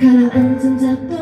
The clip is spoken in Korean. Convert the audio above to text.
가라앉은 잡도